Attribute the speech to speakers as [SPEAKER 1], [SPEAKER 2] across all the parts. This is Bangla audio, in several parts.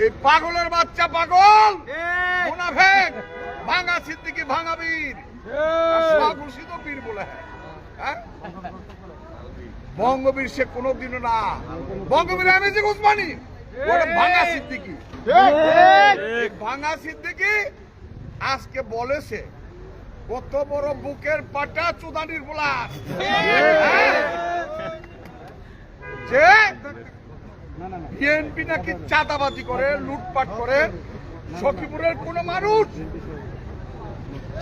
[SPEAKER 1] এই পাগলের বাচ্চা পাগল। মুনাফেক ভাঙা সিদ্দিকি ভাঙা বীর। স্বঘোষিত বীর বলে হ্যাঁ? বঙ্গবীর সে কোনোদিনও না। বঙ্গবীর আমি যে উসমানি। ভাঙা সিদ্দিকি। ভাঙা সিদ্দিকি আজকে বলেছে কত বড় বুকের পাটা চুদানির বলা। যে বিএনপি নাকি চাঁদাবাজি করে লুটপাট করে? সখীপুরের কোন মানুষ?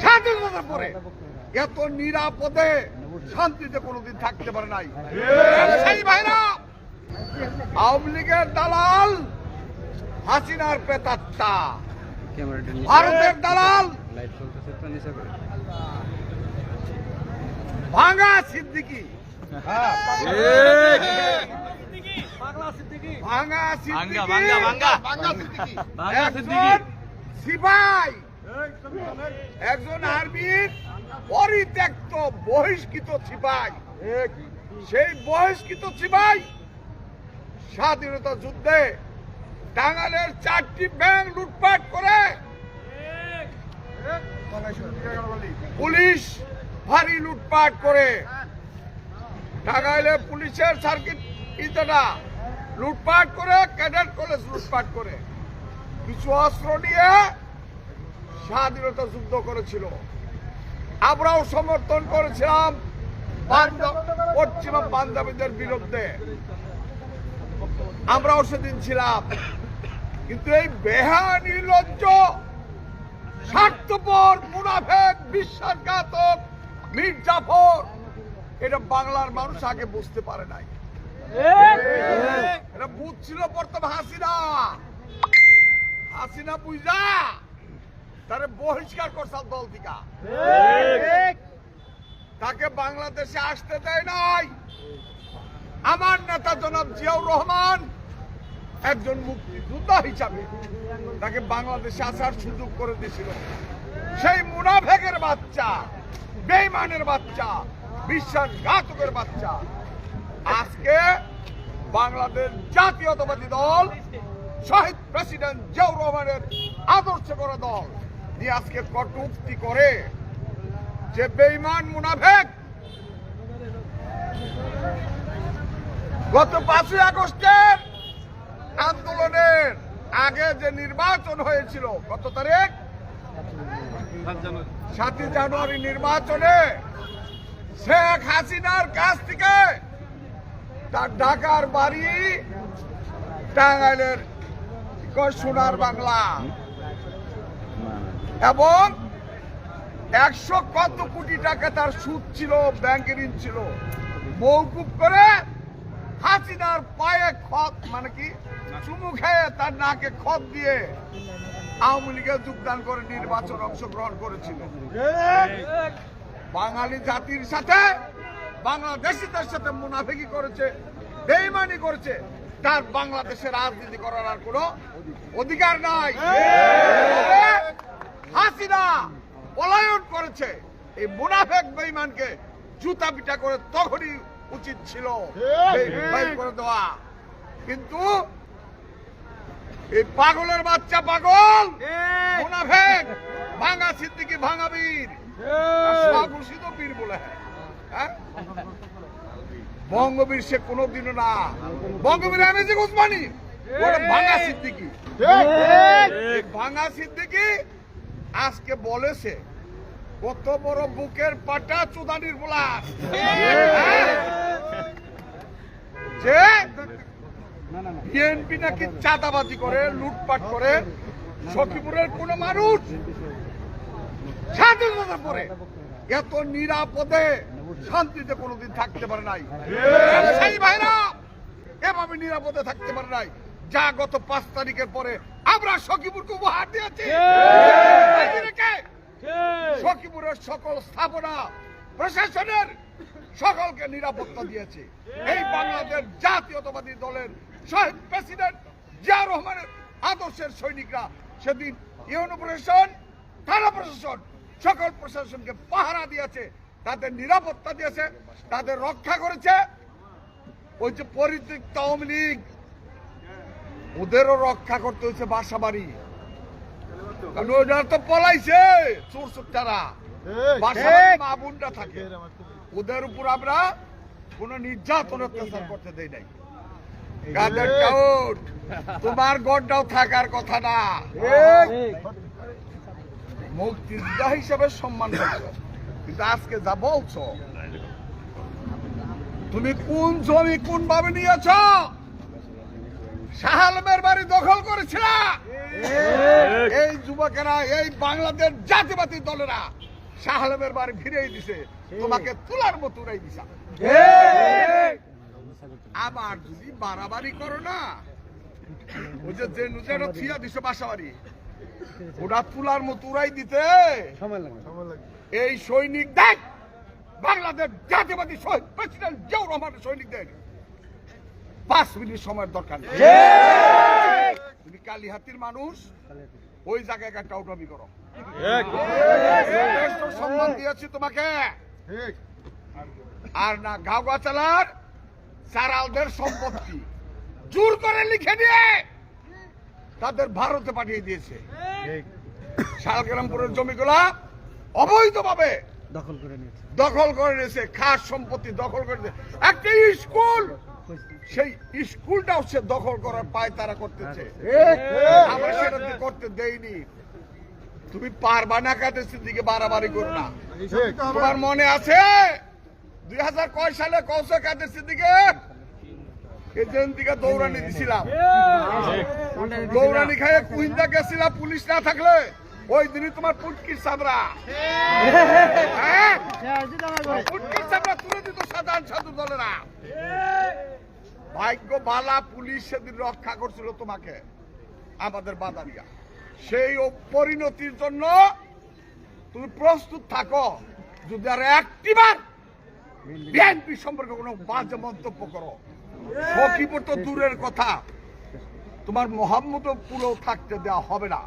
[SPEAKER 1] স্বাধীনতার পরে এত নিরাপদে শান্তিতে কোনোদিন থাকতে পারে নাই। সেই ভাইরা আওয়ামী লীগের দালাল হাসিনার পেতাত্তা ভারতের দালাল। ভাঙা সিদ্দিকি। ভাঙা সিদ্দিকি।
[SPEAKER 2] ভাঙ্গা, ভাঙ্গা।
[SPEAKER 1] ভাঙা। সিদ্দিকি।
[SPEAKER 2] ভাঙ্গা
[SPEAKER 1] একজন
[SPEAKER 2] সিদ্দিকি।
[SPEAKER 1] সিপাই। একজন আর্মির পরিত্যক্ত বহিষ্কৃত সিপাই। সেই বহিষ্কৃত সিপাই স্বাধীনতা যুদ্ধে টাঙ্গালের চারটি ব্যাংক লুটপাট করে পুলিশ ভারী লুটপাট করে। টাঙ্গাইলে পুলিশের সার্কিট ইটাটা লুটপাট করে ক্যাডেট কলেজ লুটপাট করে। কিছু অস্ত্র নিয়ে স্বাধীনতা যুদ্ধ করেছিল। আমরাও সমর্থন করেছিলাম পশ্চিমা পাঞ্জাবিদের বিরুদ্ধে। আমরাও সেদিন ছিলাম। কিন্তু এই বেহা নির্লজ্জ স্বার্থপর, মুনাফেক, বিশ্বাসঘাতক, মির্জাফর, এটা বাংলার মানুষ আগে বুঝতে পারে নাই। এটা বুঝছিল প্রথম হাসিনা। হাসিনা বুঝা তারে বহিষ্কার করছাল দল থেকে তাকে বাংলাদেশে আসতে দেয় নাই। আমার নেতা জনাব জিয়াউর রহমান একজন মুক্তিযোদ্ধা হিসাবে তাকে বাংলাদেশে আসার সুযোগ করে দিয়েছিল। সেই মুনাফেকের বাচ্চা বেইমানের বাচ্চা, বিশ্বাসঘাতকের বাচ্চা। আজকে বাংলাদেশ জাতীয়তাবাদী দল, শহীদ প্রেসিডেন্ট জিয়াউর রহমানের আদর্শ করা দল। নিয়ে আজকে কটুক্তি করে যে বেইমান মুনাফেক গত পাঁচই আগস্টের আন্দোলনের আগে যে নির্বাচন হয়েছিল, কত তারিখ? সাতই জানুয়ারি নির্বাচনে শেখ হাসিনার কাছ থেকে তার ঢাকার বাড়ি টাঙ্গাইলের সোনার বাংলা। এবং একশো কত কোটি টাকা তার সুদ ছিল ব্যাংকের ঋণ ছিল। মৌকুব করে হাসিনার পায়ে খত মানে কি চুমু খেয়ে তার নাকে খত দিয়ে আওয়ামী লীগে যোগদান করে নির্বাচন অংশগ্রহণ করেছিল। বাঙালি জাতির সাথে বাংলাদেশিদের সাথে মুনাফিকি করেছে বেইমানি করেছে। তার বাংলাদেশে রাজনীতি করার আর কোনো অধিকার নাই। হাসিনা পলায়ন করেছে। এই মুনাফেক বেইমানকে জুতা পিটা করে তখনই উচিত ছিল করে দেওয়া। কিন্তু এই পাগলের বাচ্চা পাগল, মুনাফেক, ভাঙা সিদ্দিকি, ভাঙা বীর। বলে। হ্যাঁ বঙ্গবীর সে কোনোদিনও না। বঙ্গবীর আমি যে উসমানি। ভাঙা সিদ্দিকি। ভাঙা সিদ্দিকি আজকে বলেছে কত বড় বুকের পাটা চুদানির বলা যে বিএনপি নাকি চাঁদাবাজি করে লুটপাট করে সখীপুরের কোন মানুষ স্বাধীনতার পরে এত নিরাপদে শান্তিতে কোনোদিন থাকতে পারে নাই। সেই ভাইরা এভাবে নিরাপদে থাকতে পারে নাই। যা গত পাঁচ তারিখের পরে আমরা সখীপুরকে উপহার দিয়েছি। সখীপুরের সকল স্থাপনা, প্রশাসনের সকলকে নিরাপত্তা দিয়েছে। এই বাংলাদেশ জাতীয়তাবাদী দলের শহীদ প্রেসিডেন্ট জিয়া রহমানের আদর্শের সৈনিকরা সেদিন ইউনো প্রশাসন, থানা প্রশাসন, সকল প্রশাসনকে পাহারা দিয়েছে। তাদের নিরাপত্তা দিয়েছে তাদের রক্ষা করেছে। ওই যে পরিত্যক্ত আওয়ামী লীগ ওদেরও রক্ষা করতে হচ্ছে বাসা বাড়ি কারণ ওরা তো পলাইছে চোর চোরটারা বাসা মা থাকে। ওদের উপর আমরা কোন নির্যাতন অত্যাচার করতে দেই নাই। তোমার গড়টাও থাকার কথা না। মুক্তিযোদ্ধা হিসেবে সম্মান পাইছ কিন্তু আজকে যা বলছো। তুমি কোন জমি কোন ভাবে নিয়েছ? শাহ আলমের বাড়ি দখল করেছিল? এই যুবকেরা, এই বাংলাদেশ জাতিবাদী দলেরা শাহ আলমের বাড়ি ফিরিয়ে দিছে। তোমাকে তুলার মতো উড়াই দিছা। আবার যদি বাড়াবাড়ি করো না, ওই যে যে নুজেরা থিয়া দিছে বাসা বাড়ি ওটা তুলার মতো উড়াই দিতে।
[SPEAKER 3] সময় লাগবে।
[SPEAKER 1] এই সৈনিক দেখ বাংলাদেশ জাতীয়বাদী শহীদ প্রেসিডেন্ট জিয়াউর রহমানের সৈনিকদের পাঁচ মিনিট সময়ের দরকার তুমি কালীহাতির মানুষ ওই জায়গায় একটা আউটামি করো। সম্মান দিয়েছি তোমাকে। আর না গাও চালার চারালদের সম্পত্তি জোর করে লিখে নিয়ে তাদের ভারতে পাঠিয়ে দিয়েছে। শালগ্রামপুরের জমিগুলা অবৈধভাবে
[SPEAKER 3] দখল করে নিয়েছে।
[SPEAKER 1] দখল করে নিয়েছে খাস সম্পত্তি দখল করে নিয়েছে। একটা স্কুল! সেই স্কুলটাও সে দখল করার পায় তারা করতেছে। আমরা সেটা করতে দেইনি। তুমি পারবা না কাদের দিকে বাড়াবাড়ি করো না। তোমার মনে আছে? দুই হাজার কয় সালে কৌশল কাদের দিকে? দিকে দৌড়ানি দিছিলাম। দৌড়ানি খাইয়ে কুহিন্দা গেছিলাম পুলিশ না থাকলে? ওই দিনই তোমার পুটকির সাবরা। হ্যাঁ? পুটকির সাবরা তুলে দিত সাধারণ সাধু দলেরা। ভাগ্য বালা পুলিশ সেদিন রক্ষা করছিল তোমাকে আমাদের বাদানিয়া সেই পরিণতির জন্য তুমি প্রস্তুত থাকো যদি আর একটিবার বিএনপি সম্পর্কে কোনো বাজে মন্তব্য করো। সকিপুর তো দূরের কথা। তোমার মোহাম্মদ পুরো থাকতে দেওয়া হবে না।